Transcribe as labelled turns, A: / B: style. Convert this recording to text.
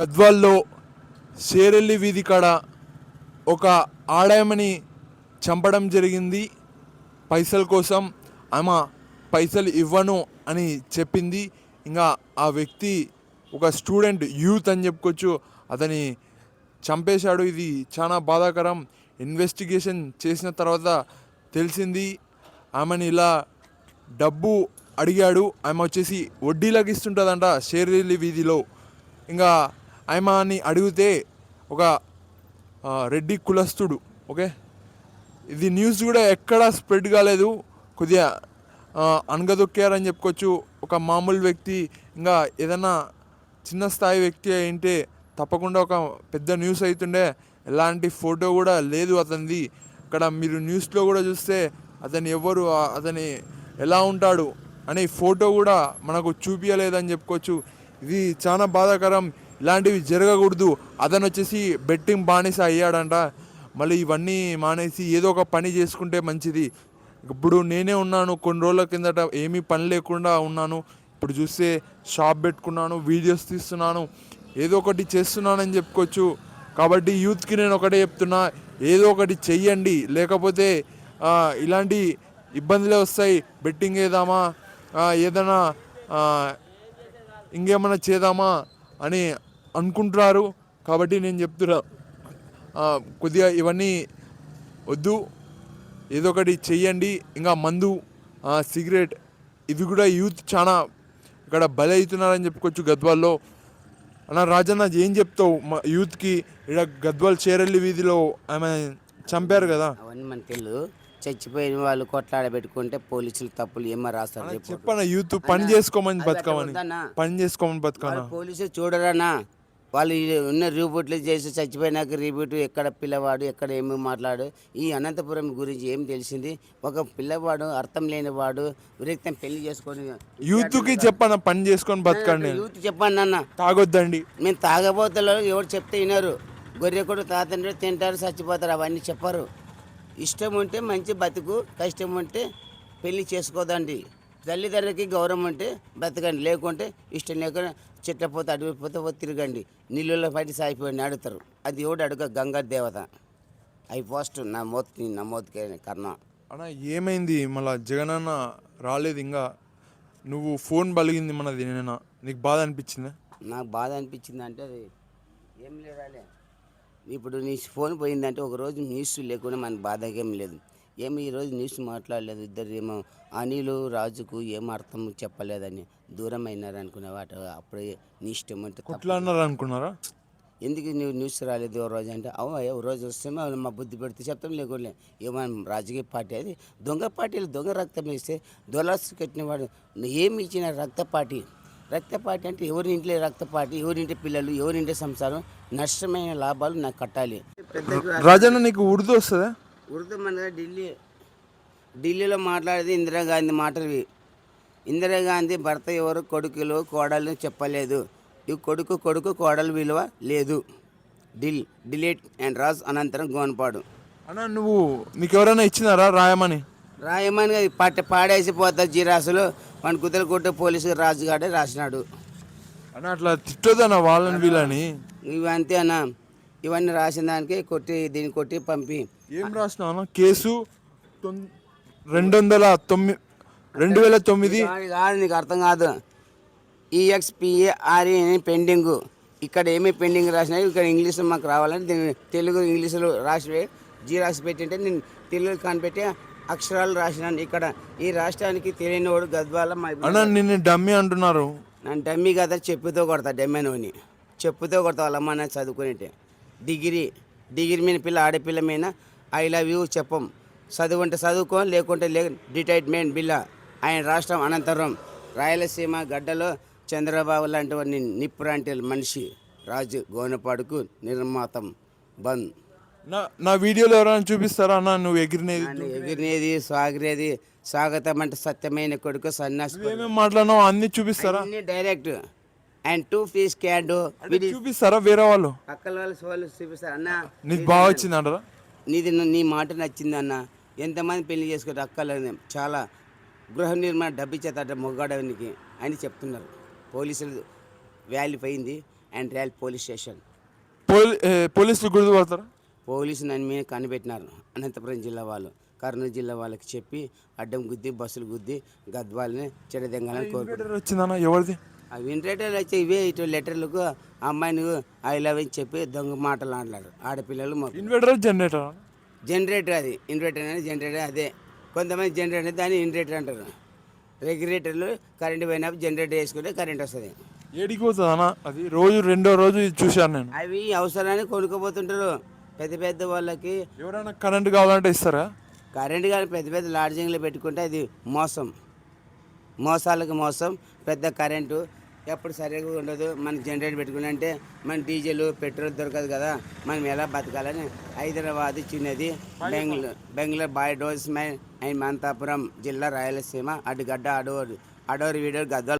A: గద్వాల్లో షేరెల్లి వీధి కాడ ఒక ఆడాయమని చంపడం జరిగింది. పైసల కోసం ఆమె పైసలు ఇవ్వను అని చెప్పింది. ఇంకా ఆ వ్యక్తి ఒక స్టూడెంట్ యూత్ అని చెప్పుకోవచ్చు. అతని చంపేశాడు. ఇది చాలా బాధాకరం. ఇన్వెస్టిగేషన్ చేసిన తర్వాత తెలిసింది. ఆమెను ఇలా డబ్బు అడిగాడు. ఆమె వచ్చేసి వడ్డీలకు ఇస్తుంటుందంట షేర్లి వీధిలో. ఇంకా ఆమెని అడిగితే ఒక రెడ్డి కులస్తుడు ఓకే? ఇది న్యూస్ కూడా ఎక్కడా స్ప్రెడ్ కాలేదు. కొద్దిగా అణగదొక్కారని అనగదొక్కారని చెప్పుకోవచ్చు. ఒక మామూలు వ్యక్తి ఇంకా ఏదైనా చిన్న స్థాయి వ్యక్తి అయింటే తప్పకుండా ఒక పెద్ద న్యూస్ అవుతుండే. ఎలాంటి ఫోటో కూడా లేదు అతనిది. ఇక్కడ మీరు న్యూస్లో కూడా చూస్తే అతను ఎవరు అతని ఎలా ఉంటాడు అనే ఫోటో కూడా మనకు చూపించలేదని చెప్పుకోవచ్చు. ఇది చాలా బాధాకరం. ఇలాంటివి జరగకూడదు. అతను వచ్చేసి బెట్టింగ్ బానిస అయ్యాడంట. మళ్ళీ ఇవన్నీ మానేసి ఏదో ఒక పని చేసుకుంటే మంచిది. ఇప్పుడు నేనే ఉన్నాను కొన్ని రోజుల కిందట ఏమీ పని లేకుండా ఉన్నాను. ఇప్పుడు చూస్తే షాప్ పెట్టుకున్నాను వీడియోస్ తీస్తున్నాను ఏదో ఒకటి చేస్తున్నానని చెప్పుకోవచ్చు. కాబట్టి యూత్కి నేను ఒకటే చెప్తున్నా ఏదో ఒకటి చెయ్యండి. లేకపోతే ఇలాంటి ఇబ్బందులే వస్తాయి. బెట్టింగ్ వేద్దామా ఏదైనా ఇంకేమైనా చేద్దామా? అని అనుకుంటున్నారు. కాబట్టి నేను చెప్తున్నా కొద్దిగా ఇవన్నీ వద్దు. ఏదో ఒకటి చెయ్యండి. ఇంకా మందు సిగరెట్ ఇవి కూడా యూత్ చాలా ఇక్కడ బలి అవుతున్నారని చెప్పుకోవచ్చు గద్వాల్లో. అన్న రాజన్న ఏం చెప్తావు? మా యూత్కి ఇక్కడ గద్వాల్ చేరల్లి వీధిలో ఆమె చంపారు కదా.
B: అవన్నీ మనకు తెలియదు చచ్చిపోయిన వాళ్ళు కొట్లాడబెట్టుకుంటే పోలీసులు తప్పులు ఏమో రాస్తారు.
A: చెప్పన్న యూత్ పని చేసుకోమని బతకమని. పని చేసుకోమని
B: వాళ్ళు పోలీసులు చూడరన్నా. వాళ్ళు ఉన్న రీబూట్లు చేసి చచ్చిపోయినాక రీబూట్ ఎక్కడ పిల్లవాడు ఎక్కడ ఏమి మాట్లాడు ఈ అనంతపురం గురించి ఏం తెలిసింది? ఒక పిల్లవాడు అర్థం లేనివాడు విరక్తం పెళ్ళి చేసుకొని
A: యూత్కి చెప్పన్న పని చేసుకొని బతకండి.
B: యూత్ చెప్పండి అన్న.
A: తాగొద్దండి.
B: మేము తాగబోతలో ఎవరు చెప్తే వినరు. గొర్రె కూడా తాతండ్రి తింటారు చచ్చిపోతారు అవన్నీ చెప్పరు. ఇష్టం ఉంటే మంచి బతుకు కష్టం ఉంటే పెళ్ళి చేసుకోదండి. తల్లిదండ్రులకి గౌరవం ఉంటే బతకండి. లేకుంటే ఇష్టం లేకుండా చెట్లపోతే అడిగిపోతే పోతే తిరగండి. నీళ్ళలో పడి సాగిపోయి అడుగుతారు అది ఎవడు అడుగు? గంగా దేవత. అవి పోస్ట్ నా మోత్కి నా మోత్కి కర్ణ
A: అన్న ఏమైంది? మళ్ళా జగనన్న రాలేదు ఇంకా. నువ్వు ఫోన్ బలిగింది మనది నిన్న. నీకు బాధ అనిపించిందా?
B: నాకు బాధ అనిపించింది అంటే అది ఏం లేదాలే. ఇప్పుడు నీ ఫోన్ పోయిందంటే ఒక రోజు న్యూస్ లేకుండా మనకు బాధ ఏం లేదు. ఏమి ఈరోజు న్యూస్ మాట్లాడలేదు. ఇద్దరు ఏమో అనిలు రాజుకు ఏం అర్థం చెప్పలేదని దూరం అయినారు అనుకునే వాటి అప్పుడే నీ ఇష్టం అంటే
A: అన్నారు అనుకున్నారా?
B: ఎందుకు నువ్వు న్యూస్ రాలేదు ఓ రోజు అంటే అవు ఓ రోజు వస్తే మా బుద్ధి పెడితే చెప్తాం లేకుండా ఏమన్నా రాజకీయ పార్టీ అది. దొంగ పార్టీలు దొంగ రక్తం వేస్తే దొలాసు కట్టినవాడు ఏమి ఇచ్చిన రక్త పార్టీ? రక్త పార్టీ అంటే ఎవరింట్లో రక్త పార్టీ ఎవరింటి పిల్లలు ఎవరింటి సంసారం నష్టమైన లాభాలు నాకు కట్టాలి.
A: రాజన్న నీకు ఉర్దూ వస్తుందా?
B: ఉర్దూ మన ఢిల్లీ ఢిల్లీలో మాట్లాడేది ఇందిరాగాంధీ మాటలు. ఇవి. ఇందిరాగాంధీ భర్త ఎవరు? కొడుకులు కోడలు చెప్పలేదు. ఈ కొడుకు కొడుకు కోడలు విలువ లేదు. డిల్ డిలీట్ అండ్ రాజ్ అనంతరం గోనపాడు.
A: అన్న నువ్వు నీకు ఎవరైనా ఇచ్చినారా రాయమని?
B: రాయమని అది పట్ట పాడేసి పోతా జీరాసులు. మన కుదలు కొట్టే పోలీసు రాజుగాడే రాసినాడు.
A: అన్న అట్లా తిట్టొద్దన్న వాళ్ళని వీళ్ళని.
B: ఇవి అంతే అన్న. ఇవన్నీ రాసిన దానికి కొట్టి దీన్ని కొట్టి పంపి.
A: ఏం అన్న? కేసు రెండు వందల తొమ్మిది రెండు వేల తొమ్మిది.
B: కాదు నీకు అర్థం కాదు. E ఈఎక్స్పిఏఆర్ఈ పెండింగ్. ఇక్కడ ఏమి పెండింగ్ రాసినాయి ఇక్కడ ఇంగ్లీష్లో మాకు రావాలని దీన్ని తెలుగు ఇంగ్లీష్లో రాసి జీ రాసి పెట్టింటే నేను తెలుగు కనిపెట్టి అక్షరాలు రాసినాను. ఇక్కడ ఈ రాష్ట్రానికి తెలియని వాడు గద్వాల
A: అన్న నిన్ను డమ్మి అంటున్నారు.
B: నన్ను డమ్మీ కదా చెప్పుతో కొడతా డమ్మెనోని చెప్పుతో కొడతా వాళ్ళ అమ్మ నాన్న చదువుకునేటే. డిగ్రీ డిగ్రీ మీద పిల్ల ఆడపిల్ల మీద ఐ లవ్ యూ చెప్పం. చదువు అంటే చదువుకో లేకుంటే లే డిటైట్మెంట్ బిల్ల. ఆయన రాష్ట్రం అనంతరం రాయలసీమ గడ్డలో చంద్రబాబు లాంటి వాడిని నిప్పురాంటి మనిషి రాజు గోనపాడుకు నిర్మాతం బంద్.
A: నా నా వీడియోలో ఎవరైనా చూపిస్తారా అన్న? నువ్వు ఎగిరినేది
B: ఎగిరినేది సాగిరేది స్వాగతం అంటే సత్యమైన కొడుకు సన్యాసి
A: ఏమేమి మాట్లాడినావు అన్ని చూపిస్తారా?
B: అన్ని డైరెక్ట్ అండ్ టూ ఫీస్ క్యాండు
A: చూపిస్తారా వేరే వాళ్ళు?
B: పక్కల వాళ్ళు సోళ్ళు చూపిస్తారు. అన్న
A: నీకు బాగా వచ్చింది అంటారా?
B: నీది నీ మాట నచ్చింది అన్న. ఎంతమంది పెళ్ళి చేసుకుంటే అక్కలని? చాలా గృహ నిర్మాణ డబ్బు ఇచ్చేతట మొగ్గాడనికి అని చెప్తున్నారు. పోలీసులు వ్యాలీ పోయింది. And real police station.
A: పోలీసులు గుర్తుపడతారా
B: పోలీసు నన్ను మీద కనిపెట్టినారు. అనంతపురం జిల్లా వాళ్ళు కర్నూలు జిల్లా వాళ్ళకి చెప్పి అడ్డం గుద్ది బస్సులు గుద్ది గద్వాలని చెడదెంగాలని
A: ఇన్వర్టర్ వచ్చిందన్న ఎవరిది?
B: ఆ వింటేటర్లు వచ్చి ఇవే ఇటు లెటర్లకు అమ్మాయిని ఐ లవ్ అని చెప్పి దొంగ మాటలు ఆడలాడు. ఆడపిల్లలు మొ-
A: ఇన్వర్టర్ జనరేటర్?
B: జనరేటర్ అది. ఇన్వర్టర్ అనేది జనరేటర్ అదే. కొంతమంది జనరేటర్ అనేది దాన్ని ఇన్వర్టర్ అంటారు. రెగ్యులేటర్లు కరెంట్ పోయినప్పుడు జనరేటర్ వేసుకుంటే కరెంట్ వస్తుంది.
A: ఏడికి పోతుంది అన్న? అది రోజు రెండో రోజు ఇది చూశాను నేను.
B: అవి అవసరాన్ని కొనుక్కోపోతుంటారు పెద్ద పెద్ద వాళ్ళకి.
A: ఎవరైనా కరెంట్ కావాలంటే ఇస్తారా?
B: కరెంట్ కానీ పెద్ద పెద్ద లాడ్జింగ్లో పెట్టుకుంటే అది మోసం. మోసాలకు మోసం పెద్ద కరెంటు ఎప్పుడు సరిగా ఉండదు. మనం జనరేటర్ పెట్టుకున్నంటే మన డీజిల్ పెట్రోల్ దొరకదు కదా. మనం ఎలా బతకాలని? హైదరాబాద్ చిన్నది బెంగళూరు బెంగళూరు బాయ్ డోస్ మ్యాన్ అండ్ మంతాపురం జిల్లా రాయలసీమ అటుగడ్డ అడోరు అడోరు వీడోరు గద్దలు